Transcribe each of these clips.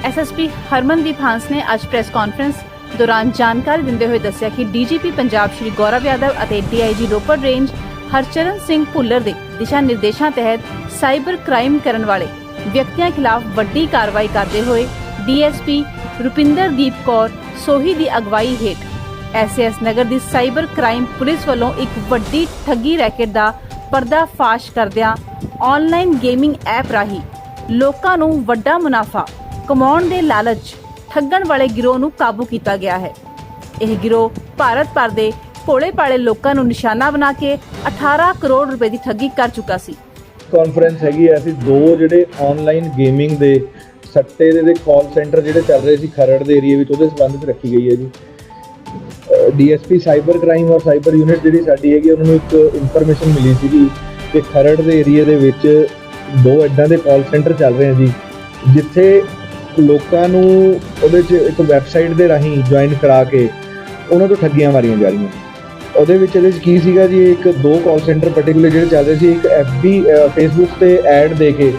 SSP Harmandeep Hans ਨੇ ਅੱਜ press conference ਦੌਰਾਨ ਜਾਣਕਾਰੀ ਦਿੰਦੇ ਹੋਏ ਦੱਸਿਆ ਕਿ ਡੀਜੀਪੀ ਪੰਜਾਬ ਸ਼੍ਰੀ ਗੌਰਵ ਯਾਦਵ ਅਤੇ ਡੀਆਈਜੀ ਰੋਪੜ ਰੇਂਜ ਹਰਚਰਨ ਸਿੰਘ ਭੁੱਲਰ ਦੇ ਦਿਸ਼ਾ ਨਿਰਦੇਸ਼ਾਂ ਤਹਿਤ ਸਾਈਬਰ ਕ੍ਰਾਈਮ ਕਰਨ ਵਾਲੇ ਵਿਅਕਤੀਆਂ ਖਿਲਾਫ ਵੱਡੀ ਕਾਰਵਾਈ ਕਰਦੇ ਹੋਏ ਡੀਐਸਪੀ ਰੁਪਿੰਦਰਦੀਪ ਕੌਰ ਸੋਹੀ ਦੀ ਅਗਵਾਈ ਹੇਠ ਐਸਐਸ ਨਗਰ ਦੀ ਸਾਈਬਰ ਕ੍ਰਾਈਮ ਪੁਲਿਸ ਵੱਲੋਂ ਇੱਕ ਵੱਡੀ ਠੱਗੀ ਰੈਕੇਟ ਦਾ ਪਰਦਾਫਾਸ਼ ਕਰਦਿਆਂ ਆਨਲਾਈਨ ਗੇਮਿੰਗ ਐਪ ਰਾਹੀਂ ਲੋਕਾਂ ਨੂੰ ਵੱਡਾ ਮੁਨਾਫਾ ਕਮਾਉਣ ਦੇ ਲਾਲਚ ਠੱਗਣ ਵਾਲੇ ਗਿਰੋਹ ਨੂੰ ਕਾਬੂ ਕੀਤਾ ਗਿਆ ਹੈ। ਇਹ ਗਿਰੋਹ ਭਾਰਤ ਭਰ ਦੇ ਭੋਲੇ ਭਾਲੇ ਲੋਕਾਂ ਨੂੰ ਨਿਸ਼ਾਨਾ ਬਣਾ ਕੇ 18 ਕਰੋੜ ਰੁਪਏ ਦੀ ਠੱਗੀ ਕਰ ਚੁੱਕਾ ਸੀ। ਕਾਨਫਰੰਸ ਹੈਗੀ ਐ ਅਸੀਂ ਦੋ ਜਿਹੜੇ ਆਨਲਾਈਨ ਗੇਮਿੰਗ ਦੇ ਸੱਟੇ ਦੇ ਦੇ ਕਾਲ ਸੈਂਟਰ ਜਿਹੜੇ ਚੱਲ ਰਹੇ ਸੀ ਖਰੜ ਦੇ ਏਰੀਆ ਵਿੱਚ, ਉਹਦੇ ਸੰਬੰਧ ਰੱਖੀ ਗਈ ਹੈ ਜੀ। ਡੀਐਸਪੀ ਸਾਈਬਰ ਕ੍ਰਾਈਮ ਔਰ ਸਾਈਬਰ ਯੂਨਿਟ ਜਿਹੜੀ ਸਾਡੀ ਹੈਗੀ, ਉਹਨਾਂ ਨੂੰ ਇੱਕ ਇਨਫੋਰਮੇਸ਼ਨ ਮਿਲੀ ਸੀਗੀ ਕਿ ਖਰੜ ਦੇ ਏਰੀਆ ਦੇ ਵਿੱਚ ਦੋ ਐਡਾਂ ਦੇ ਕਾਲ ਸੈਂਟਰ ਚੱਲ ਰਹੇ ਆ ਜੀ, ਜਿੱਥੇ ਲੋਕਾਂ ਨੂੰ ਉਹਦੇ 'ਚ ਇੱਕ ਵੈਬਸਾਈਟ ਦੇ ਰਾਹੀਂ ਜੁਆਇਨ ਕਰਾ ਕੇ ਉਹਨਾਂ ਤੋਂ ਠੱਗੀਆਂ ਮਾਰੀਆਂ ਜਾ ਰਹੀਆਂ। ਉਹਦੇ ਵਿੱਚ ਇਹਦੇ 'ਚ ਕੀ ਸੀਗਾ ਜੀ, ਇੱਕ ਦੋ ਕਾਲ ਸੈਂਟਰ ਪਾਰਟਿਕੂਲਰ ਜਿਹੜੇ ਚੱਲਦੇ ਸੀ, ਇੱਕ ਐਫਬੀ ਫੇਸਬੁੱਕ ਤੇ ਐਡ ਦੇ ਕੇ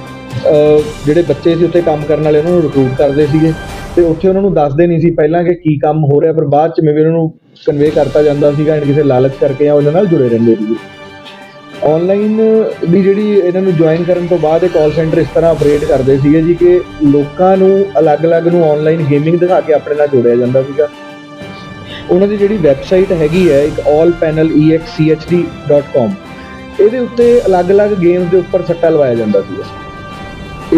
ਜਿਹੜੇ ਬੱਚੇ ਸੀ ਉੱਥੇ ਕੰਮ ਕਰਨ ਵਾਲੇ ਉਹਨਾਂ ਨੂੰ ਰਿਕਰੂਟ ਕਰਦੇ ਸੀਗੇ। ਤੇ ਉੱਥੇ ਉਹਨਾਂ ਨੂੰ ਦੱਸਦੇ ਨਹੀਂ ਸੀ ਪਹਿਲਾਂ ਕਿ ਕੀ ਕੰਮ ਹੋ ਰਿਹਾ, ਪਰ ਬਾਅਦ ਚ ਮੇਵੇਂ ਉਹਨਾਂ ਨੂੰ ਕਨਵੇ ਕਰਤਾ ਜਾਂਦਾ ਸੀਗਾ ਐਂਡ ਕਿਸੇ ਲਾਲਚ ਕਰਕੇ ਜਾਂ ਉਹਨਾਂ ਨਾਲ ਜੁੜੇ ਰਹਿੰਦੇ ਸੀਗੇ। ਆਨਲਾਈਨ ਦੀ ਜਿਹੜੀ ਇਹਨਾਂ ਨੂੰ ਜੁਆਇਨ ਕਰਨ ਤੋਂ ਬਾਅਦ ਇਹ ਕਾਲ ਸੈਂਟਰ ਇਸ ਤਰ੍ਹਾਂ ਆਪਰੇਟ ਕਰਦੇ ਸੀਗੇ ਜੀ ਕਿ ਲੋਕਾਂ ਨੂੰ ਅਲੱਗ-ਅਲੱਗ ਨੂੰ ਆਨਲਾਈਨ ਗੇਮਿੰਗ ਦਿਖਾ ਕੇ ਆਪਣੇ ਨਾਲ ਜੋੜਿਆ ਜਾਂਦਾ ਸੀਗਾ। ਉਹਨਾਂ ਦੀ ਜਿਹੜੀ ਵੈਬਸਾਈਟ ਹੈਗੀ ਹੈ, ਇੱਕ allpanelexchd.com ਇਹਦੇ ਉੱਤੇ ਅਲੱਗ-ਅਲੱਗ ਗੇਮਸ ਦੇ ਉੱਪਰ ਸੱਟਾ ਲਵਾਇਆ ਜਾਂਦਾ ਸੀਗਾ।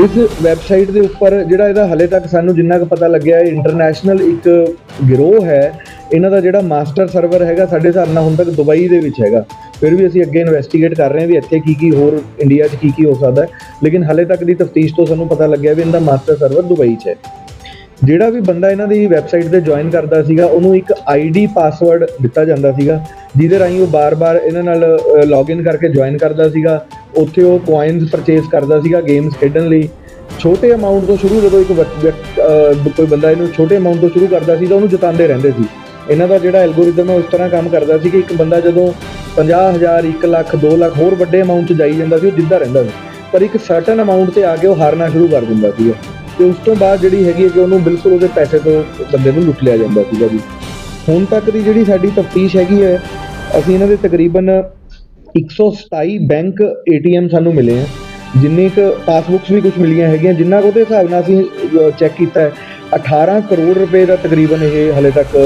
ਇਸ ਵੈਬਸਾਈਟ ਦੇ ਉੱਪਰ ਜਿਹੜਾ ਇਹਦਾ ਹਲੇ ਤੱਕ ਸਾਨੂੰ ਜਿੰਨਾ ਕੁ ਪਤਾ ਲੱਗਿਆ ਹੈ ਇੰਟਰਨੈਸ਼ਨਲ ਇੱਕ ਗਿਰੋਹ ਹੈ। ਇਹਨਾਂ ਦਾ ਜਿਹੜਾ ਮਾਸਟਰ ਸਰਵਰ ਹੈਗਾ, ਸਾਡੇ ਹਿਸਾਬ ਨਾਲ ਹੁਣ ਤੱਕ ਦੁਬਈ ਦੇ ਵਿੱਚ ਹੈਗਾ। ਫਿਰ ਵੀ ਅਸੀਂ ਅੱਗੇ ਇਨਵੈਸਟੀਗੇਟ ਕਰ ਰਹੇ ਹਾਂ ਵੀ ਇੱਥੇ ਕੀ ਕੀ ਹੋਰ ਇੰਡੀਆ 'ਚ ਕੀ ਕੀ ਹੋ ਸਕਦਾ ਲੇਕਿਨ ਹਾਲੇ ਤੱਕ ਦੀ ਤਫਤੀਸ਼ ਤੋਂ ਸਾਨੂੰ ਪਤਾ ਲੱਗਿਆ ਵੀ ਇਹਨਾਂ ਦਾ ਮਾਸਟਰ ਸਰਵਰ ਦੁਬਈ 'ਚ ਹੈ। ਜਿਹੜਾ ਵੀ ਬੰਦਾ ਇਹਨਾਂ ਦੀ ਵੈਬਸਾਈਟ ਤੇ ਜੁਆਇਨ ਕਰਦਾ ਸੀਗਾ, ਉਹਨੂੰ ਇੱਕ ਆਈਡੀ ਪਾਸਵਰਡ ਦਿੱਤਾ ਜਾਂਦਾ ਸੀਗਾ, ਜਿਹਦੇ ਰਾਹੀਂ ਉਹ ਬਾਰ-ਬਾਰ ਇਹਨਾਂ ਨਾਲ ਲੌਗਇਨ ਕਰਕੇ ਜੁਆਇਨ ਕਰਦਾ ਸੀਗਾ। ਉੱਥੇ ਉਹ ਕੋਇਨਸ ਪਰਚੇਸ ਕਰਦਾ ਸੀਗਾ ਗੇਮਸ ਖੇਡਣ ਲਈ। ਛੋਟੇ ਅਮਾਉਂਟ ਤੋਂ ਸ਼ੁਰੂ ਜਦੋਂ ਇੱਕ ਵਿਅਕ- ਕੋਈ ਬੰਦਾ ਇਹਨੂੰ ਛੋਟੇ ਅਮਾਉਂਟ ਤੋਂ ਸ਼ੁਰੂ ਕਰਦਾ ਸੀ ਤਾਂ ਉਹਨੂੰ ਜਿਤਾਉਂਦੇ ਰਹਿੰਦੇ ਸੀ। ਇਹਨਾਂ ਦਾ ਜਿਹੜਾ ਐਲਗੋਰਿਦਮ ਹੈ ਉਸ ਤਰ੍ਹਾਂ ਕੰਮ ਕਰਦਾ ਸੀ ਕਿ ਇੱਕ ਬੰਦਾ ਜਦੋਂ 50000 1 ਲੱਖ 2 ਲੱਖ ਹੋਰ ਵੱਡੇ ਅਮਾਉਂਟ 'ਚ ਜਾਈ ਜਾਂਦਾ ਸੀ, ਉਹ ਜਿੱਦਾਂ ਰਹਿੰਦਾ ਸੀ। ਪਰ ਇੱਕ ਸਰਟਨ ਅਮਾਉਂਟ ਤੇ ਆ ਕੇ ਉਹ ਹਾਰਨਾ ਸ਼ੁਰੂ ਕਰ ਦਿੰਦਾ ਸੀਗਾ। ਤੇ ਉਸ ਤੋਂ ਬਾਅਦ ਜਿਹੜੀ ਹੈਗੀ ਹੈ ਕਿ ਉਹਨੂੰ ਬਿਲਕੁਲ ਉਹਦੇ ਪੈਸੇ ਤੋਂ ਬੰਦੇ ਨੂੰ ਲੁੱਟ ਲਿਆ ਜਾਂਦਾ ਸੀਗਾ ਜੀ। ਹੁਣ ਤੱਕ ਦੀ ਜਿਹੜੀ ਸਾਡੀ ਤਫਤੀਸ਼ ਹੈਗੀ ਹੈ, ਅਸੀਂ ਇਹਨਾਂ ਦੇ ਤਕਰੀਬਨ 127 ਬੈਂਕ ਏਟੀਐਮ ਸਾਨੂੰ ਮਿਲੇ ਆ। ਜਿੰਨੇ ਕ ਪਾਸਬੁੱਕਸ ਵੀ ਕੁਝ ਮਿਲੀਆਂ ਹੈਗੀਆਂ, ਜਿੰਨਾ ਕੁ ਉਹਦੇ ਹਿਸਾਬ ਨਾਲ ਅਸੀਂ ਚੈੱਕ ਕੀਤਾ ਹੈ। 18 ਕਰੋੜ ਰੁਪਏ ਦਾ ਤਕਰੀਬਨ ਇਹ ਹਲੇ ਤੱਕ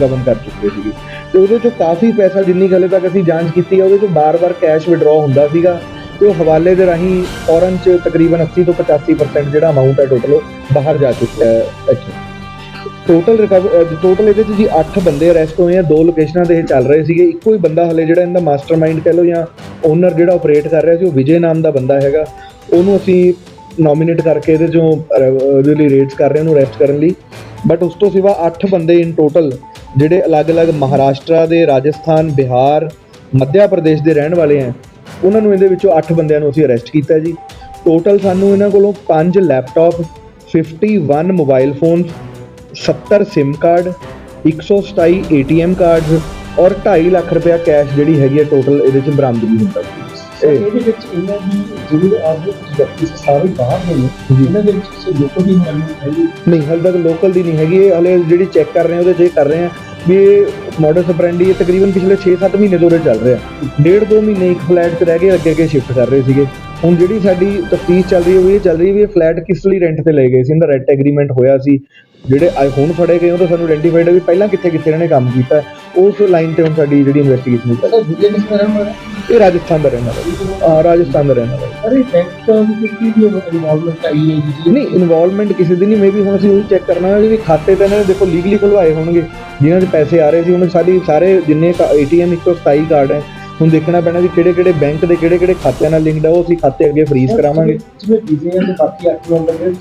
ਗਵਨ ਕਰ ਚੁੱਕੇ ਸੀਗੇ। ਤੇ ਉਹਦੇ ਚੋਂ ਕਾਫੀ ਪੈਸਾ ਜਿੰਨੀ ਕੁ ਹਲੇ ਤੱਕ ਅਸੀਂ ਜਾਂਚ ਕੀਤੀ ਹੈ ਉਹਦੇ ਚੋਂ ਬਾਰ-ਬਾਰ ਕੈਸ਼ ਵਿਡਰਾਅ ਹੁੰਦਾ ਸੀਗਾ ਤੇ ਉਹ ਹਵਾਲੇ ਦੇ ਰਾਹੀਂ ਫੌਰਨ ਚ ਤਕਰੀਬਨ 80 ਤੋਂ 85% ਜਿਹੜਾ ਅਮਾਉਂਟ ਹੈ ਟੋਟਲ ਉਹ ਬਾਹਰ ਜਾ ਚੁੱਕਿਆ ਹੈ ਇੱਥੋਂ। ਟੋਟਲ ਰਿਕਵਰ ਟੋਟਲ ਇਹਦੇ ਚ ਜੀ 8 ਬੰਦੇ ਅਰੈਸਟ ਹੋਏ ਆ, ਦੋ ਲੋਕੇਸ਼ਨਾਂ ਤੇ ਇਹ ਚੱਲ ਰਹੇ ਸੀਗੇ। ਇੱਕੋ ਹੀ ਬੰਦਾ ਹਲੇ ਜਿਹੜਾ ਇਹਦਾ ਮਾਸਟਰਮਾਈਂਡ ਕਹਿ ਲਓ ਜਾਂ ਓਨਰ ਜਿਹੜਾ ਆਪਰੇਟ ਕਰ ਰਿਹਾ ਸੀ, ਉਹ ਵਿਜੇ ਨਾਮ ਦਾ ਬੰਦਾ ਹੈਗਾ। ਉਹਨੂੰ ਅਸੀਂ ਨੋਮੀਨੇਟ ਕਰਕੇ ਇਹਦੇ ਚੋਂ ਅਹ, ਉਹਦੇ ਲਈ ਰੇਟਸ ਕਰ ਰਹੇ ਉਹਨੂੰ ਅਰੈਸਟ ਕਰਨ ਲਈ। ਬਟ ਉਸ ਤੋਂ ਸਿਵਾ 8 ਬੰਦੇ ਇਨ ਟੋਟਲ ਜਿਹੜੇ ਅਲੱਗ-ਅਲੱਗ ਮਹਾਰਾਸ਼ਟਰ ਦੇ ਰਾਜਸਥਾਨ ਬਿਹਾਰ ਮੱਧਿਆ ਪ੍ਰਦੇਸ਼ ਦੇ ਰਹਿਣ ਵਾਲੇ ਆ ਉਹਨਾਂ ਨੂੰ ਇਹਦੇ ਵਿੱਚੋਂ 8 ਬੰਦਿਆਂ ਨੂੰ ਅਸੀਂ ਅਰੈਸਟ ਕੀਤਾ ਜੀ। ਟੋਟਲ ਸਾਨੂੰ ਇਹਨਾਂ ਕੋਲੋਂ 5 laptop 51 mobile phones 70 SIM card 127 ATM cards ਔਰ 2.5 ਲੱਖ ਰੁਪਇਆ ਕੈਸ਼ ਜਿਹੜੀ ਹੈਗੀ ਹੈ ਟੋਟਲ ਇਹਦੇ ਚ ਬਰਾਮਦਗੀ ਹੁੰਦਾ ਸੀ। ਇਹਦੇ ਵਿੱਚ ਇਹਨਾਂ ਦੀ ਜਿਹੜੇ ਆਦਮੀ ਵਿਅਕਤੀ ਸਾਰੇ ਬਾਹਰ ਦੇ ਨੇ। ਜੀ। ਇਹਨਾਂ ਦੇ ਵਿੱਚ ਕਿਸੇ ਲੋਕਾਂ ਦੀ ਮਾਲੂਮ ਹੈ ਨਹੀਂ ਹਾਲੇ ਤੱਕ ਲੋਕਲ ਦੀ ਨਹੀਂ ਹੈਗੀ। ਇਹ ਹਲੇ ਜਿਹੜੀ ਚੈੱਕ ਕਰ ਰਹੇ ਉਹਦੇ 'ਚ ਇਹ ਕਰ ਰਹੇ ਹਾਂ ਵੀ ਇਹ ਮਾਡਲ ਸਪਰੈਂਡੀ ਇਹ ਤਕਰੀਬਨ ਪਿਛਲੇ 6-7 ਮਹੀਨੇ ਤੋਂ ਉਰੇ ਚੱਲ ਰਿਹਾ। ਡੇਢ ਦੋ ਮਹੀਨੇ ਇੱਕ ਫਲੈਟ 'ਚ ਰਹਿ ਕੇ ਅੱਗੇ ਅੱਗੇ ਸ਼ਿਫਟ ਕਰ ਰਹੇ ਸੀਗੇ। ਹੁਣ ਜਿਹੜੀ ਸਾਡੀ ਤਫਤੀਸ਼ ਚੱਲ ਰਹੀ ਹੈ ਉਹ ਇਹ ਚੱਲ ਰਹੀ ਹੈ ਵੀ ਇਹ ਫਲੈਟ ਕਿਸ ਲਈ ਰੈਂਟ ਤੇ ਲਏ ਗਏ ਸੀ? ਇਹਦਾ ਰੈਂਟ ਐਗਰੀਮੈਂਟ ਹੋਇਆ ਸੀ। ਜਿਹੜੇ ਅੱਜ ਹੁਣ ਫੜੇ ਗਏ ਉਹ ਤਾਂ ਸਾਨੂੰ ਆਇਡੈਂਟੀਫਾਈਡ ਹੈ ਵੀ ਪਹਿਲਾਂ ਕਿੱਥੇ ਕਿੱਥੇ ਇਹਨਾਂ ਨੇ ਕੰਮ ਕੀਤਾ। ਉਸ ਲਾਈਨ ਤੇ ਹੁਣ ਸਾਡੀ ਜਿਹੜੀ ਇਨਵੈਸਟੀਗੇਸ਼ਨ ਚੱਲ ਸਰ ਦੂਜੇ ਕਿਸ ਤਰ੍ਹਾਂ ਦਾ ਰਹੀ ਹੈ ਇਹ ਰਾਜਸਥਾਨ ਦਾ ਰਹਿਣ ਵਾਲਾ। ਹੈ ਰਾਜਸਥਾਨ ਦਾ ਰਹਿਣ ਵਾਲਾ। ਹੈ ਅਰੇ ਬੈਂਕ ਦੀ ਕਿੰਨੀ ਵੀ ਇਨਵੋਲਵਮੈਂਟ ਆਈ ਹੈ ਜੀ ਨਹੀਂ ਇਨਵੋਲਵਮੈਂਟ ਕਿਸੇ ਦੀ ਨਹੀਂ ਮੇਬੀ ਹੁਣ ਅਸੀਂ ਉਹ ਚੈੱਕ ਕਰਨਾ ਹੈ ਵੀ ਖਾਤੇ ਤਾਂ ਇਹਨਾਂ ਨੇ ਦੇਖੋ ਲੀਗਲੀ ਖੁਲਵਾਏ ਹੋਣਗੇ। ਜਿਨ੍ਹਾਂ ਦੇ ਪੈਸੇ ਆ ਰਹੇ ਸੀ ਉਹਨਾਂ ਸਾਡੀ ਸਾਰੇ ਜਿੰਨੇ ਏਟੀਐਮ 127 ਕਾਰਡ ਹੈ। ਹੁਣ ਦੇਖਣਾ ਪੈਣਾ ਵੀ ਕਿਹੜੇ ਕਿਹੜੇ ਬੈਂਕ ਦੇ ਕਿਹੜੇ ਕਿਹੜੇ ਖਾਤਿਆਂ ਨਾਲ ਲਿੰਕਡ ਹੈ ਉਹ ਅਸੀਂ ਖਾਤੇ ਅੱਗੇ ਫ੍ਰੀਜ਼ ਕਰਾਵਾਂਗੇ। ਜਿਵੇਂ ਵੀਜ਼ੇ ਦੇ ਬਾਕੀ 8 ਨੰਬਰ ਦੇ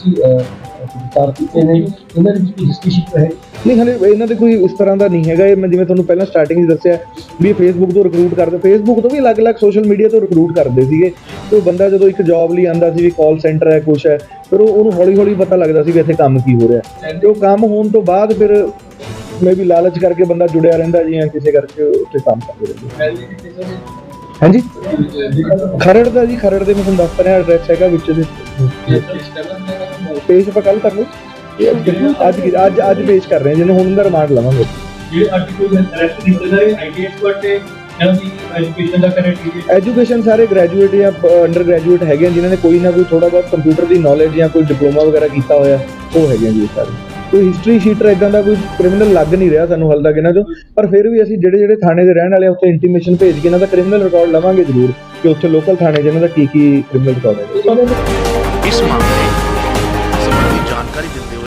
ਵਿਸਤਾਰ ਕੀਤੇ ਨੇ ਇਹਨਾਂ ਦੇ ਵਿੱਚ ਹਿਸਟਰੀ ਸ਼ੀਟ ਹੈ ਨਹੀਂ। ਹਲੇ ਇਹਨਾਂ ਦੇ ਕੋਈ ਇਸ ਤਰ੍ਹਾਂ ਦਾ ਨਹੀਂ ਹੈਗਾ। ਇਹ ਮੈਂ ਜਿਵੇਂ ਤੁਹਾਨੂੰ ਪਹਿਲਾਂ ਸਟਾਰਟਿੰਗ 'ਚ ਦੱਸਿਆ ਵੀ ਫੇਸਬੁੱਕ ਤੋਂ ਰਿਕਰੂਟ ਕਰਦੇ ਫੇਸਬੁੱਕ ਤੋਂ ਵੀ ਅਲੱਗ-ਅਲੱਗ ਸੋਸ਼ਲ ਮੀਡੀਆ ਤੋਂ ਰਿਕਰੂਟ ਕਰਦੇ ਸੀਗੇ। ਤੇ ਉਹ ਬੰਦਾ ਜਦੋਂ ਇੱਕ ਜੌਬ ਲਈ ਆਂਦਾ ਸੀ ਵੀ ਕਾਲ ਸੈਂਟਰ ਹੈ ਕੁਛ ਹੈ ਫਿਰ ਉਹ ਉਹਨੂੰ ਹੌਲੀ-ਹੌਲੀ ਪਤਾ ਲੱਗਦਾ ਸੀ ਵੀ ਇੱਥੇ ਕੰਮ ਕੀ ਹੋ ਰਿਹਾ ਤੇ ਉਹ ਕੰਮ ਹੋਣ ਤੋਂ ਬਾਅਦ ਫਿਰ ਮੈਂ ਵੀ ਲਾਲਚ ਕਰਕੇ ਬੰਦਾ ਜੁੜਿਆ ਰਹਿੰਦਾ ਜੀ ਜਾਂ ਕਿਸੇ ਕਰਕੇ ਉੱਥੇ ਕੰਮ ਕਰਦੇ ਰਹਿੰਦੇ। ਹਾਂਜੀ? ਖਰੜ ਦਾ ਜੀ ਖਰੜ ਦੇ ਮੈਂ ਤੁਹਾਨੂੰ ਦੱਸ ਰਿਹਾ ਐਡਰੈਸ ਹੈਗਾ ਵਿੱਚ ਦੇ। ਪੇਜ ਪਰ ਕੱਲ ਕਰ ਲਓ। ਅੱਜ ਅੱਜ ਅੱਜ ਪੇਸ਼ ਕਰ ਰਹੇ ਹਾਂ ਜਿਹਨੂੰ ਹੁਣ ਦਾ ਰਿਮਾਂਡ ਲਵਾਂਗੇ। ਜਿਹੜੇ ਕੋਈ ਅਰੈਸਟ ਕੀਤੇ ਗਏ ਆਈਟੀ ਐਕਸਪਰਟ ਤੇ ਇਹਨਾਂ ਦੀ ਐਜੂਕੇਸ਼ਨ ਦਾ ਕਨੈਕਟੀਵਿਟੀ ਐਜੂਕੇਸ਼ਨ ਸਾਰੇ ਗ੍ਰੈਜੂਏਟ ਜਾਂ ਅੰਡਰ ਗ੍ਰੈਜੂਏਟ ਹੈਗੇ ਆ ਜਿਨ੍ਹਾਂ ਨੇ ਕੋਈ ਨਾ ਕੋਈ ਥੋੜਾ ਬਹੁਤ ਕੰਪਿਊਟਰ ਦੀ ਨੌਲੇਜ ਜਾਂ ਕੋਈ ਡਿਪਲੋਮਾ ਵਗੈਰਾ ਕੀਤਾ ਹੋਇਆ ਉਹ ਹੈਗੇ ਆ ਜੀ ਇਹ ਸਾਰੇ। ਕੋਈ ਹਿਸਟਰੀ ਸ਼ੀਟਰ ਇਦਾਂ ਦਾ ਕੋਈ ਕ੍ਰਿਮੀਨਲ ਲੱਗ ਨਹੀਂ ਰਿਹਾ ਸਾਨੂੰ ਹਾਲ ਤੱਕ ਇਹਨਾਂ ਚੋਂ ਪਰ ਫਿਰ ਵੀ ਅਸੀਂ ਜਿਹੜੇ ਜਿਹੜੇ ਥਾਣੇ ਦੇ ਰਹਿਣ ਵਾਲੇ ਆ ਉੱਥੇ ਇੰਟੀਮੇਸ਼ਨ ਭੇਜ ਕੇ ਇਹਨਾਂ ਦਾ ਕ੍ਰਿਮੀਨਲ ਰਿਕਾਰਡ ਲਵਾਂਗੇ ਜ਼ਰੂਰ ਕਿ ਉੱਥੇ ਲੋਕਲ ਥਾਣੇ 'ਚ ਇਹਨਾਂ ਦਾ ਕੀ ਕੀ ਕ੍ਰਿਮੀਨਲ ਰਿਕਾਰਡ ਹੈ। ਇਸ ਮਾਮਲੇ ਜਾਣਕਾਰੀ ਦਿੰਦੇ